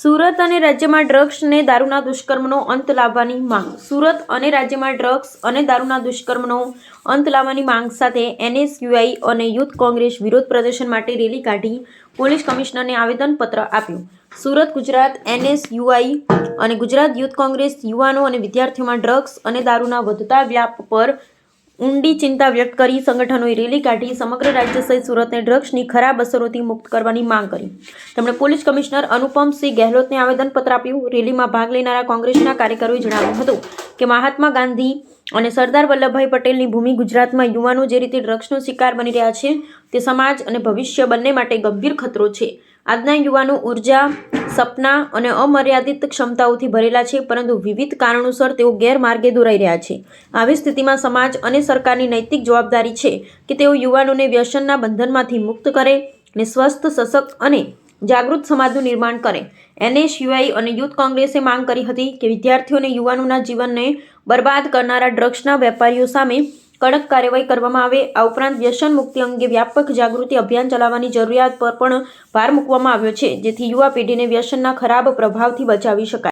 સુરત અને રાજ્યમાં ડ્રગ્સ અને દારૂના દુષ્કર્મનો અંત લાવવાની માંગ. સુરત અને રાજ્યમાં ડ્રગ્સ અને દારૂના દુષ્કર્મનો અંત લાવવાની માંગ સાથે એનએસયુઆઈ અને યુથ કોંગ્રેસ વિરોધ પ્રદર્શન માટે રેલી કાઢી પોલીસ કમિશનરને આવેદનપત્ર આપ્યું. સુરત, ગુજરાત એનએસયુઆઈ અને ગુજરાત યુથ કોંગ્રેસ યુવાનો અને વિદ્યાર્થીઓમાં ડ્રગ્સ અને દારૂના વધતા વ્યાપ પર ઊંડી ચિંતા વ્યક્ત કરી સંગઠનોએ રેલી કાઢી સમગ્ર રાજ્ય સહિત સુરતને ડ્રગ્સની ખરાબ અસરોથી મુક્ત કરવાની માંગ કરી. તેમણે પોલીસ કમિશનર અનુપમસિંહ ગેહલોતને આવેદનપત્ર આપ્યું. રેલીમાં ભાગ લેનારા કોંગ્રેસના કાર્યકરોએ જણાવ્યું હતું કે મહાત્મા ગાંધી અને સરદાર વલ્લભભાઈ પટેલની ભૂમિ ગુજરાતમાં યુવાનો જે રીતે ડ્રગ્સનો શિકાર બની રહ્યા છે તે સમાજ અને ભવિષ્ય બંને માટે ગંભીર ખતરો છે. આજના યુવાનો ઊર્જા, સપના અને અમર્યાદિત ક્ષમતાઓથી ભરેલા છે, પરંતુ વિવિધ કારણોસર તેઓ ગેરમાર્ગે દોરાઈ રહ્યા છે. આવી સ્થિતિમાં સમાજ અને સરકારની નૈતિક જવાબદારી છે કે તેઓ યુવાનોને વ્યસનના બંધનમાંથી મુક્ત કરે અને સ્વસ્થ, સશક્ત અને જાગૃત સમાજનું નિર્માણ કરે. એનએસયુઆઈ અને યુથ કોંગ્રેસે માંગ કરી હતી કે વિદ્યાર્થીઓને યુવાનોના જીવનને બરબાદ કરનારા ડ્રગ્સના વેપારીઓ સામે કડક કાર્યવાહી કરવામાં આવે. આ ઉપરાંત વ્યસન મુક્તિ અંગે વ્યાપક જાગૃતિ અભિયાન ચલાવવાની જરૂરિયાત પર પણ ભાર મૂકવામાં આવ્યો છે, જેથી યુવા પેઢીને વ્યસનના ખરાબ પ્રભાવથી બચાવી શકાય.